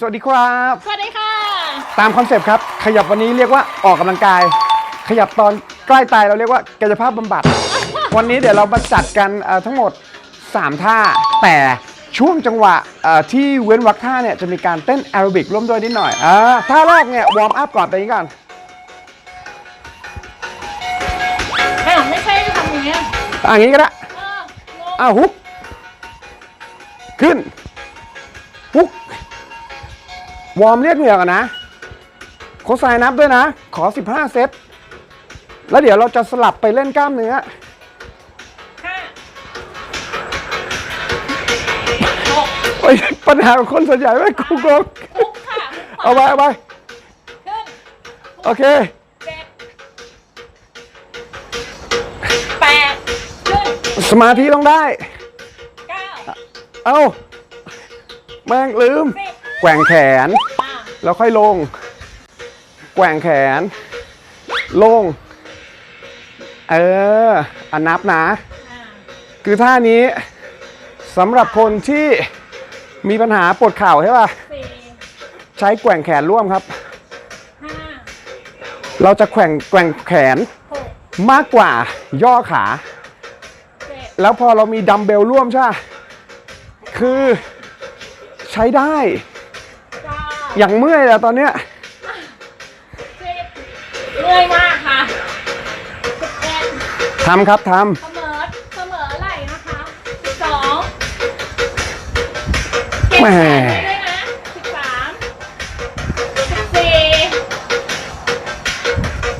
สวัสดีครับ สวัสดีค่ะ ตามคอนเซปต์ครับ ขยับวันนี้เรียกว่าออกกำลังกาย ขยับตอนใกล้ตายเราเรียกว่ากายภาพบำบัด วันนี้เดี๋ยวเรามาจัดกันเอ่อทั้งหมด 3 ท่า แต่ช่วงจังหวะเอ่อที่เว้นวรรคท่าเนี่ยจะมีการเต้นแอโรบิกร่วมด้วยนิดหน่อยอ่าท่าแรกเนี่ยวอร์มอัพก่อนไปนี้ก่อนอ้าวไม่ใช่ทำอย่างเงี้ยอะอย่างนี้ก็ได้เอองงอ้าวฮุกขึ้นฮุก วอร์มเรียกเหงื่อก่อนนะ โค้ชไซนับด้วยนะ ขอ 15 เซต แล้วเดี๋ยวเราจะสลับไปเล่นกล้ามเนื้อห้าหกโอ้ยปัญหาของคนส่วนใหญ่ไม่กูโกงทุกค่ะเอาไปเอาไปขึ้นโอเคเจ็ดแปดขึ้นสมาธิต้องได้เก้าเอ้า แม่งลืมสิบ แกว่งแขนอ่าแล้วค่อยลง แกว่งแขน ลง เอออันนับนะอ่าคือท่านี้สำหรับคนที่มีปัญหาปวดเข่าใช่ป่ะสี่ใช้แกว่งแขนร่วมครับห้าเราจะแกว่งแกว่งแขนหกมากกว่าย่อขาเจ็ดแล้วพอเรามีดัมเบลร่วมใช่ปะคือใช้ได้เก้า อย่างเมื่อยอะตอนเนี้ยสิบเมื่อยมากค่ะสิบเอ็ดทำครับทเสมอเสมอไหลนะคะสิบสองเก็บำแหมแขนไว้ด้วยนะสิบสามสิบสี่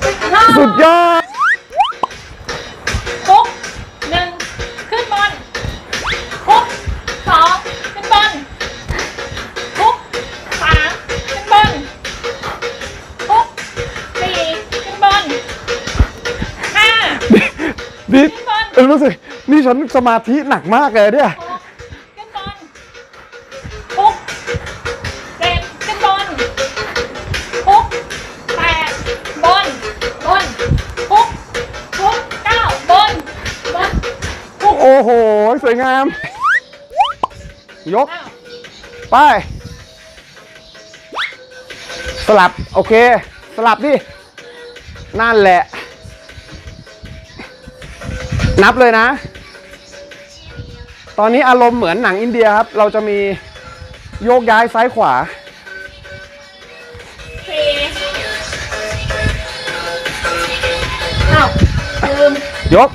สิบห้าสุดยอ นี่รู้สึกนี่ฉันสมาธิหนักมากเลยเนี่ยหกขึ้นบนปุ๊บเจ็ดขึ้นบนปุ๊บแปดบนบนปุ๊บปุ๊บเก้าบนบนปุ๊บโอ้โห สวยงาม ยก ไป สลับ โอเค สลับดินั่นแหละ นับเลยนะ ตอนนี้อารมณ์เหมือนหนังอินเดียครับ เราจะมีโยกย้ายซ้ายขวาสี่อ้าวลืมยก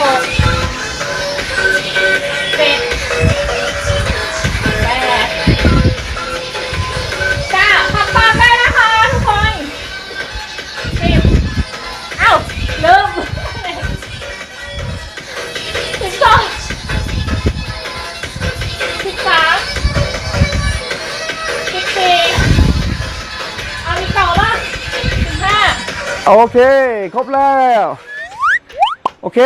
หก โอเค ครบแล้ว โอเค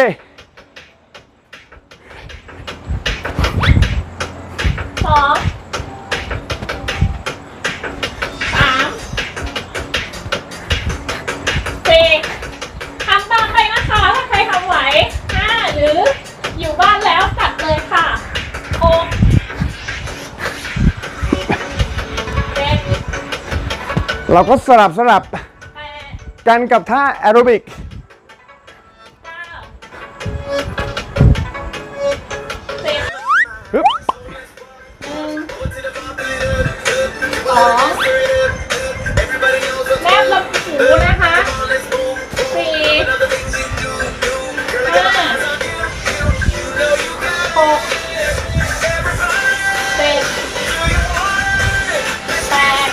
สองสามสี่ทำตามไปนะคะ ถ้าใครทำไหวห้าหรืออยู่บ้านแล้วจัดเลยค่ะหกเจ็ดเราก็สลับสลับ กันกับท่าแอโรบิกเก้าสิบฮึบหนึ่งสองแนบลำหูนะคะสี่ห้าหกเจ็ดแปด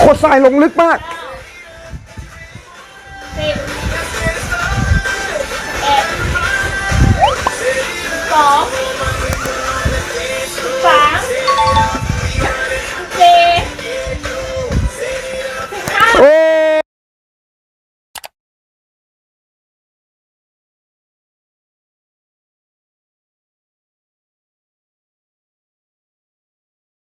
โคตรสายลงลึกมากเก้า 好